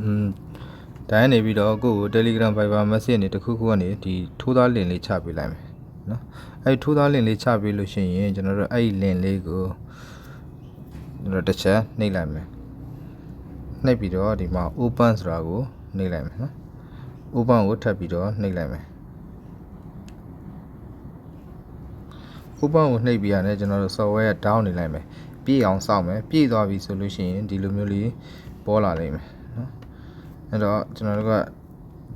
อืมဒါကနေပြီးတော့ကိုယ့်ကို Telegram Viber message နေတစ်ခုခုကနေဒီထိုးသား link လေးချပေးလိုက်မယ်နော်အဲ့ဒီထိုးသား link လေးချပေးလို့ရှိရင်ကျွန်တော်တို့အဲ့ဒီ link လေးကိုကျွန်တော်တစ်ချက်နှိပ်လိုက်မယ်နှိပ်ပြီးတော့ဒီမှာ open ဆိုတာကိုနှိပ်လိုက်မယ်နော် open ကိုထပ်ပြီးတော့နှိပ်လိုက်မယ် open ကိုနှိပ်ပြီးရတယ်ကျွန်တော်တို့ software က down နေလိုက်မယ်ပြည့်အောင်စောင့်မယ်ပြည့်သွားပြီဆိုလို့ရှိရင်ဒီလိုမျိုးလေးပေါ်လာလိမ့်မယ်နော် အဲ့တော့ကျွန်တော်တို့က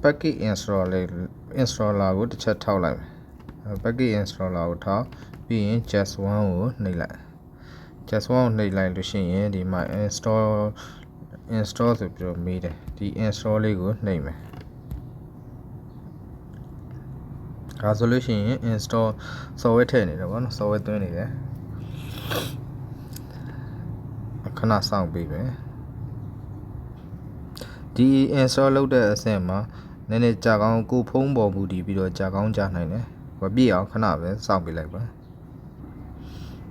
package install လေး installer ကိုတစ်ချက်ထောက်လိုက်မယ်အဲ့ package installer ကိုထောက်ပြီးရင် just one ကိုနှိပ်လိုက် just one ကိုနှိပ်လိုက်လို့ရှိရင်ဒီမှာ install install ဆိုပြီးတော့မေးတယ်ဒီ install လေးကိုနှိပ်မယ်ဒါဆိုလို့ရှိရင် install software ထည့်နေတယ်ဗောနော် software သွင်းနေတယ်ခဏစောင့်ပေးမယ် ဒီ install လုပ်တဲ့အဆင့်မှာနည်းနည်းကြာကောင်းကိုဖုံးပေါ်မူတည်ပြီးတော့ကြာကောင်းကြာနိုင်တယ်ဘာပြည့်အောင်ခဏပဲစောင့်ပေးလိုက်ပါ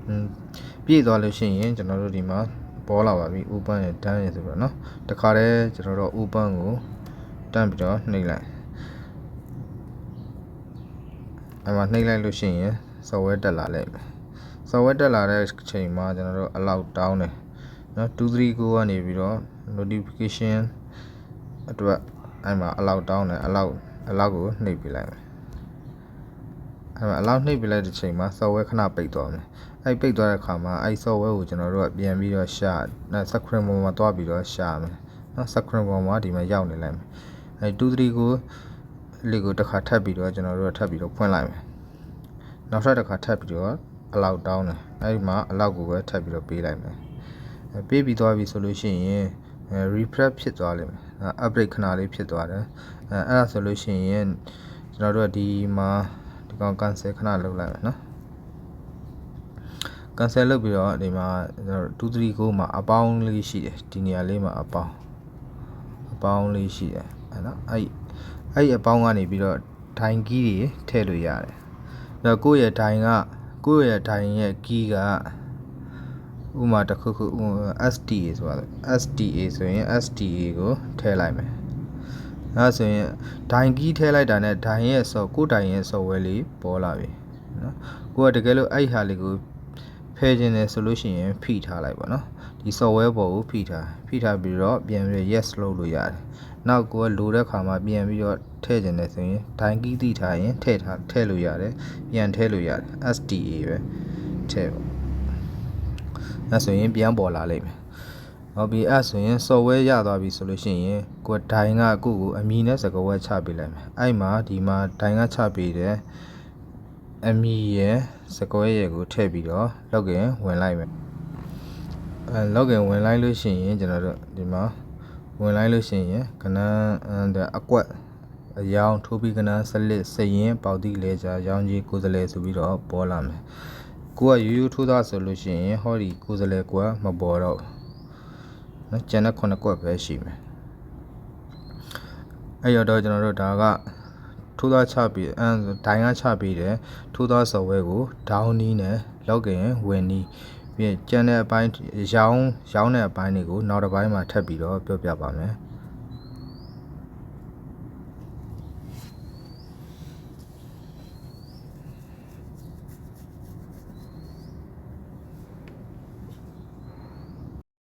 อืมပြည့်သွားလို့ရှိရင်ကျွန်တော်တို့ဒီမှာပေါ်လာပါပြီ open ရ done ရဆိုတော့เนาะတခါတည်းကျွန်တော်တို့ open ကိုတန်းပြီးတော့နှိပ်လိုက်အဲ့မှာနှိပ်လိုက်လို့ရှိရင် software တက်လာလိမ့်မယ် software တက်လာတဲ့အချိန်မှာကျွန်တော်တို့ allow တောင်းတယ်เนาะ239ကနေပြီးတော့ notification အတွက်အဲ့မှာ allow တောင်းတယ် allow allow ကိုနှိပ်ပြလိုက်မယ်အဲ့မှာ allow နှိပ်ပြလိုက်တဲ့ချိန်မှာ software ခဏပိတ်သွားမယ်အဲ့ပိတ်သွားတဲ့အခါမှာအဲ့ software ကိုကျွန်တော်တို့ကပြန်ပြီးတော့ရှာနော် screen ပေါ်မှာတွားပြီးတော့ရှာမယ်နော် screen ပေါ်မှာဒီမှာရောက်နေလိုက်မယ်အဲ့239ကိုလေးကိုတစ်ခါထပ်ပြီးတော့ကျွန်တော်တို့ကထပ်ပြီးတော့ဖွင့်လိုက်မယ်နောက်ထပ်တစ်ခါထပ်ပြီးတော့ allow တောင်းတယ်အဲ့ဒီမှာ allow ကိုပဲထပ်ပြီးတော့ပေးလိုက်မယ်အဲပေးပြီးသွားပြီဆိုလို့ရှိရင်အဲ refresh ဖြစ်သွားလိမ့်မယ်အဲ update ခဏလေးဖြစ်သွားတယ်အဲအဲ့ဒါဆိုလို့ရှိရင်ကျွန်တော်တို့ကဒီမှာဒီကောင် cancel ခဏလုပ်လိုက်မယ်နော် cancel လုပ်ပြီးတော့ဒီမှာကျွန်တော်239မှာအပေါင်းလေးရှိတယ်ဒီနေရာလေးမှာအပေါင်းအပေါင်းလေးရှိတယ်အဲနော်အဲ့အဲ့အပေါင်းကနေပြီးတော့ဒိုင်ကီးတွေထည့်လို့ရတယ်အဲ့တော့ကိုယ့်ရဲ့ဒိုင်ကကိုယ့်ရဲ့ဒိုင်ရဲ့ကီးက ဥပမာတစ်ခုခု SDA ဆိုတာ SDA ဆိုရင် SDA ကိုထည့်လိုက်မယ်အဲဆိုရင်ဒိုင်ကီးထည့်လိုက်တာနဲ့ဒိုင်ရဲ့ဆော့ကိုယ်ဒိုင်ရဲ့ software လေးပေါ်လာပြီနော်ကိုကတကယ်လို့အဲ့ဟာလေးကိုဖယ်ခြင်းတယ်ဆိုလို့ရှိရင်ဖိထားလိုက်ပါနော်ဒီ software ပေါ်ကိုဖိထားဖိထားပြီးတော့ပြန်ပြီး yes လုပ်လို့ရတယ်နောက်ကိုကလိုတဲ့ခါမှာပြန်ပြီးတော့ထည့်ခြင်းတယ်ဆိုရင်ဒိုင်ကီးတိထားရင်ထည့်ထားထည့်လို့ရတယ်ပြန်ထည့်လို့ရတယ် SDA ပဲထည့်ပါ အဲဆိုရင်ပြန်ပေါ်လာလိမ့်မယ်ဟုတ်ပြီအဲ့ဆိုရင် software ရသွားပြီဆိုလို့ရှိရင်ကိုယ်ဒိုင်ကကိုယ့်ကိုအမီနဲ့စကားဝဲချပေးလိုက်မယ်အဲ့မှာဒီမှာဒိုင်ကချပေးတယ်အမီရဲ့စကွဲရဲ့ကိုထည့်ပြီးတော့ login ဝင်လိုက်မယ်အဲ login ဝင်လိုက်လို့ရှိရင်ကျွန်တော်တို့ဒီမှာဝင်လိုက်လို့ရှိရင်ကနန်းအကွက်အယောင်ထိုးပြီးကနန်းစလစ်စရင်ပေါတိလဲကြရောင်းကြီးကိုယ်စလဲဆိုပြီးတော့ပေါ်လာမယ် ကိုကရိုးရိုးထိုးသားဆိုလို့ရှိရင်ဟောဒီကိုယ်စလဲကွာမပေါ်တော့နော်ကျန်တဲ့ခုနှစ်ကွက်ပဲရှိမယ်အဲ့ရတော့ကျွန်တော်တို့ဒါကထိုးသားချပြီးအဲဒိုင်ကချပြီးတယ်ထိုးသား software ကို down နီးနဲ့ login ဝင်နီးပြီးကျန်တဲ့အပိုင်းရောင်းရောင်းတဲ့အပိုင်းတွေကိုနောက်တစ်ပိုင်းမှာထပ်ပြီးတော့ပြောပြပါမယ်။